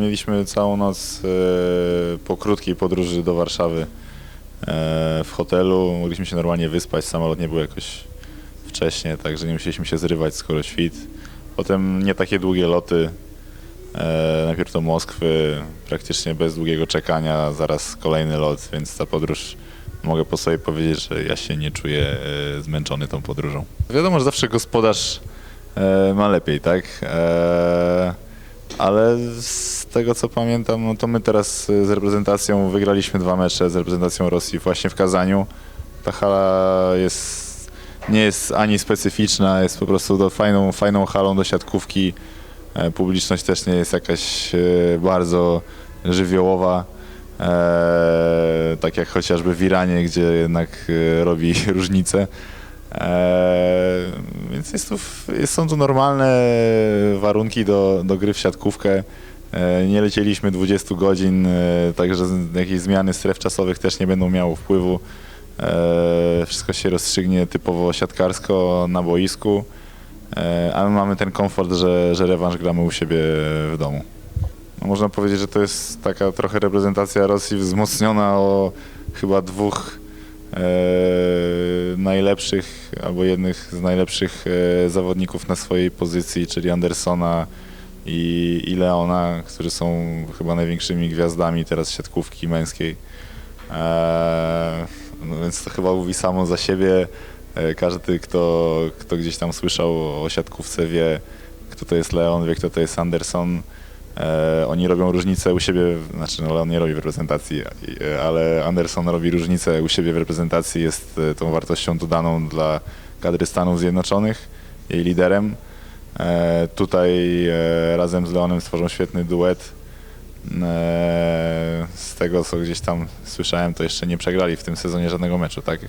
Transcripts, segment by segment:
Mieliśmy całą noc e, po krótkiej podróży do Warszawy e, w hotelu. Mogliśmy się normalnie wyspać, samolot nie był jakoś wcześnie, także nie musieliśmy się zrywać skoro świt. Potem nie takie długie loty. E, najpierw do Moskwy, praktycznie bez długiego czekania, zaraz kolejny lot, więc ta podróż mogę po sobie powiedzieć, że ja się nie czuję zmęczony tą podróżą. Wiadomo, że zawsze gospodarz ma lepiej, tak? Ale z tego co pamiętam, no to my teraz e, z reprezentacją wygraliśmy dwa mecze z reprezentacją Rosji właśnie w Kazaniu. Ta hala jest, nie jest ani specyficzna, jest po prostu do fajną, fajną halą do siatkówki. E, Publiczność też nie jest jakaś e, bardzo żywiołowa. E, tak jak chociażby w Iranie, gdzie jednak robi różnicę. Więc jest jest, są tu normalne warunki do, do gry w siatkówkę. E, nie lecieliśmy 20 godzin, e, także jakieś zmiany stref czasowych też nie będą miały wpływu. E, wszystko się rozstrzygnie typowo siatkarsko na boisku, a my mamy ten komfort, że, że rewanż gramy u siebie w domu. No, można powiedzieć, że to jest taka trochę reprezentacja Rosji wzmocniona o chyba dwóch najlepszych albo jednych z najlepszych e, zawodników na swojej pozycji, czyli Andersona i, i Leona, którzy są chyba największymi gwiazdami teraz siatkówki męskiej. E, no więc to chyba mówi samo za siebie. E, każdy, kto, kto gdzieś tam słyszał o siatkówce wie, kto to jest Leon, wie, kto to jest Anderson. E, oni robią różnicę u siebie, znaczy no Leon nie robi w reprezentacji, e, ale Anderson robi różnicę u siebie w reprezentacji, jest e, tą wartością dodaną dla kadry Stanów Zjednoczonych, jej liderem. Tutaj razem z Leonem stworzą świetny duet. Z tego, co gdzieś tam słyszałem, to jeszcze nie przegrali w tym sezonie żadnego meczu, tak?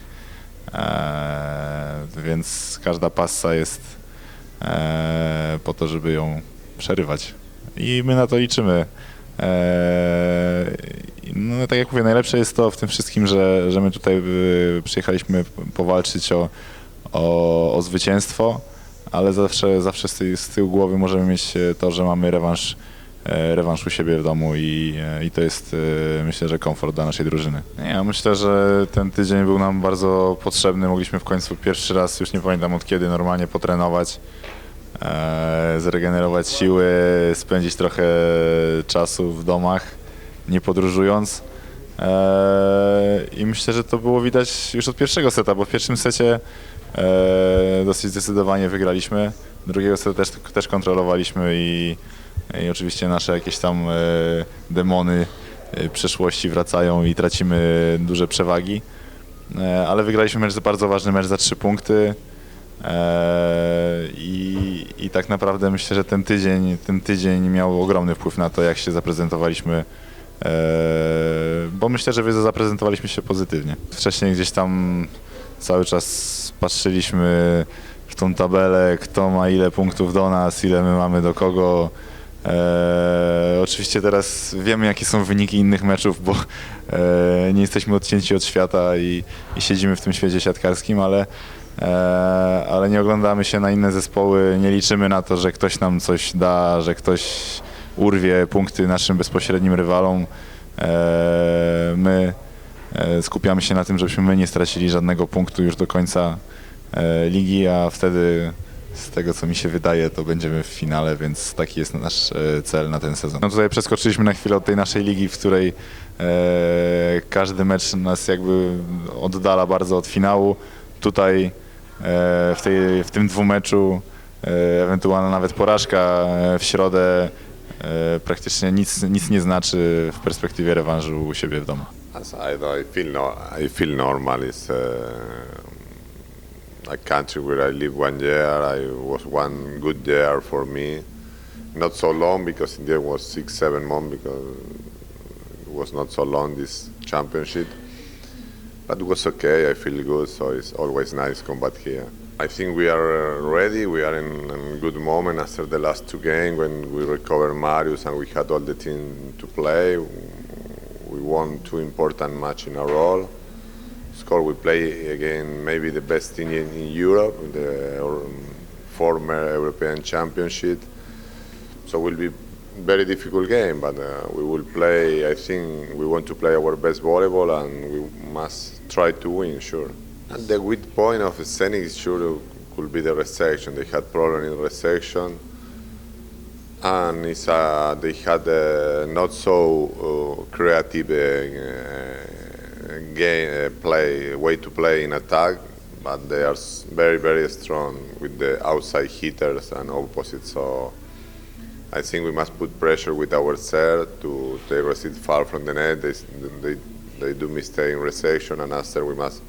Więc każda passa jest po to, żeby ją przerywać. I my na to liczymy. E, no, tak jak mówię, najlepsze jest to w tym wszystkim, że, że my tutaj y, przyjechaliśmy powalczyć o, o, o zwycięstwo, ale zawsze, zawsze z, tyłu głowy możemy mieć e, to, że mamy rewanż, e, rewanż u siebie w domu i, e, i to jest myślę, że komfort dla naszej drużyny. Ja myślę, że ten tydzień był nam bardzo potrzebny. Mogliśmy w końcu pierwszy raz, już nie pamiętam od kiedy, normalnie potrenować zregenerować siły, spędzić trochę czasu w domach, nie podróżując. E, I myślę, że to było widać już od pierwszego seta, bo w pierwszym secie e, dosyć zdecydowanie wygraliśmy. Drugiego seta też, też kontrolowaliśmy i, i oczywiście nasze jakieś tam e, demony e, przeszłości wracają i tracimy duże przewagi. E, ale wygraliśmy mecz, bardzo ważny mecz za trzy punkty. I, I tak naprawdę myślę, że ten tydzień, ten tydzień miał ogromny wpływ na to, jak się zaprezentowaliśmy, eee, bo myślę, że zaprezentowaliśmy się pozytywnie. Wcześniej gdzieś tam cały czas patrzyliśmy w tą tabelę, kto ma ile punktów do nas, ile my mamy do kogo. Eee, oczywiście teraz wiemy, jakie są wyniki innych meczów, bo eee, nie jesteśmy odcięci od świata i, i siedzimy w tym świecie siatkarskim, ale E, ale nie oglądamy się na inne zespoły, nie liczymy na to, że ktoś nam coś da, że ktoś urwie punkty naszym bezpośrednim rywalom. E, My e, skupiamy się na tym, żebyśmy my nie stracili żadnego punktu już do końca e, ligi, a wtedy z tego co mi się wydaje, to będziemy w finale, więc taki jest nasz e, cel na ten sezon. No tutaj przeskoczyliśmy na chwilę od tej naszej ligi, w której e, każdy mecz nas jakby oddala bardzo od finału. Tutaj e, w, tej, w tym dwumeczu e, ewentualna nawet porażka e, w środę e, praktycznie nic, nic nie znaczy w perspektywie rewanżu u siebie w domu. I, feel no, I feel normal. It's uh, a country where I lived one year. I was one good year for me. Not so long because India was six, seven months because it was not so long this championship. But it was okay. I feel good, so it's always nice come back here. I think we are uh, ready. We are in a good moment after the last two games when we recovered Marius and we had all the team to play. We won two important matches in a row. Score we play again maybe the best team in, in Europe, the um, former European Championship. So we'll be very difficult game, but uh, we will play. I think we want to play our best volleyball, and we must try to win, sure. And the weak point of Scenic is sure could be the reception. They had problem in reception, and it's, uh, they had uh, not so uh, creative uh, game uh, play way to play in attack, but they are very very strong with the outside hitters and opposite. So I think we must put pressure with our serve to they receive far from the net. They, they, they do mistake in reception, and after we must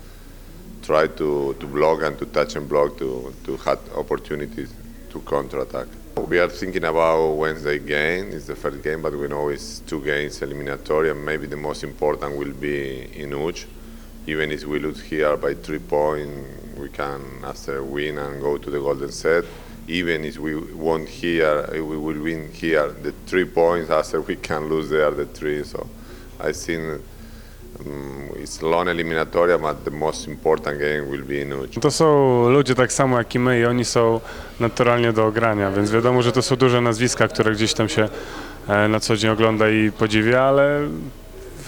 try to, to block and to touch and block to, to have opportunities to counterattack. We are thinking about Wednesday game. It's the first game, but we know it's two games eliminatory, and maybe the most important will be in Uch. Even if we lose here by three points, we can after win and go to the golden set. Even if we won here, we will win here the three points. After we can lose there the three. So I think um, it's long eliminatoria, but the most important game will be in Uch. To są ludzie tak samo jak i my i oni są naturalnie do ogrania, więc wiadomo, że to są duże nazwiska, które gdzieś tam się e, na co dzień ogląda i podziwia, ale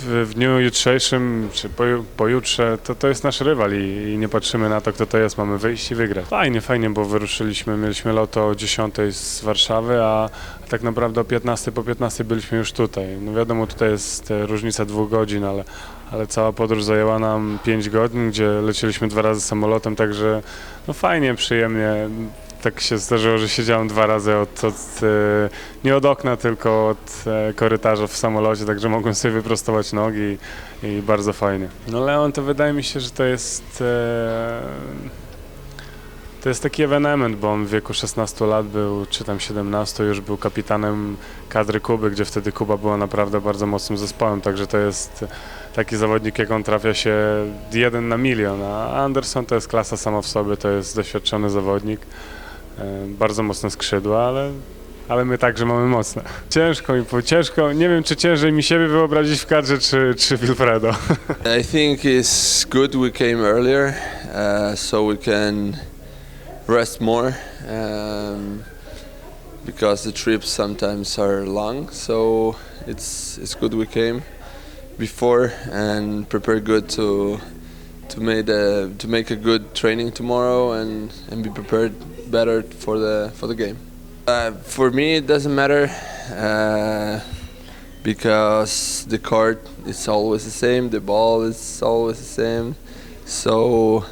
w, w dniu jutrzejszym czy poju- pojutrze to, to jest nasz rywal i, i nie patrzymy na to, kto to jest, mamy wyjść i wygrać. Fajnie, fajnie, bo wyruszyliśmy, mieliśmy lot o 10 z Warszawy, a tak naprawdę o 15 po 15 byliśmy już tutaj. No wiadomo, tutaj jest e, różnica dwóch godzin, ale ale cała podróż zajęła nam 5 godzin, gdzie lecieliśmy dwa razy samolotem, także no fajnie, przyjemnie. Tak się zdarzyło, że siedziałem dwa razy od, od, e, nie od okna, tylko od e, korytarza w samolocie, także mogłem sobie wyprostować nogi i, bardzo fajnie. No Leon to wydaje mi się, że to jest e, to jest taki ewenement, bo on w wieku 16 lat był, czy tam 17, już był kapitanem kadry Kuby, gdzie wtedy Kuba była naprawdę bardzo mocnym zespołem, także to jest taki zawodnik, jak on trafia się jeden na milion, a Anderson to jest klasa sama w sobie, to jest doświadczony zawodnik, bardzo mocne skrzydła, ale, ale my także mamy mocne. Ciężko mi, po- ciężko, nie wiem czy ciężej mi siebie wyobrazić w kadrze, czy, czy Wilfredo. I think it's good we came earlier, uh, so we can rest more um, because the trips sometimes are long. So it's it's good we came before and prepare good to to make the to make a good training tomorrow and and be prepared better for the for the game. Uh, for me, it doesn't matter. Uh, because the court is always the same, the ball is always the same. So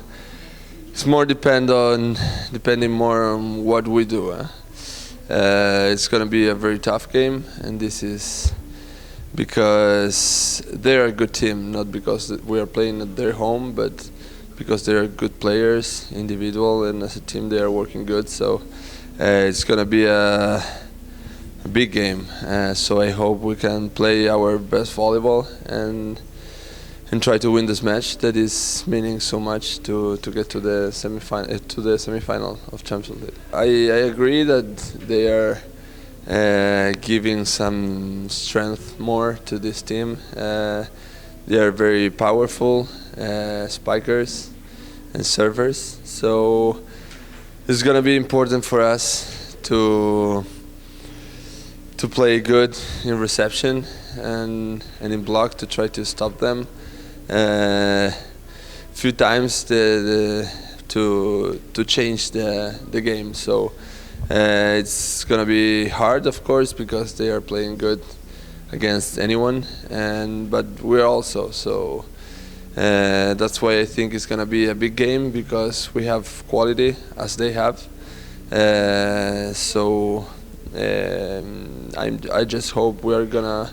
it's more depend on depending more on what we do. Uh, it's gonna be a very tough game, and this is because they're a good team, not because we are playing at their home, but because they're good players, individual, and as a team they are working good. So uh, it's gonna be a a big game. Uh, so I hope we can play our best volleyball and and try to win this match. That is meaning so much to, to get to the semifinal uh, to the semifinal of Champions League. I, I agree that they are uh, giving some strength more to this team. Uh, they are very powerful uh, spikers and servers. So it's gonna be important for us to to play good in reception and and in block to try to stop them. Uh, few times the, the to to change the the game. So uh, it's gonna be hard, of course, because they are playing good against anyone, and but we're also so. Uh, that's why I think it's gonna be a big game because we have quality as they have. Uh, so um, I'm, I just hope we are gonna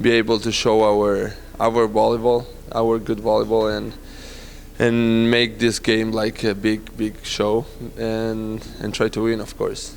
be able to show our our volleyball, our good volleyball, and and make this game like a big big show and and try to win, of course.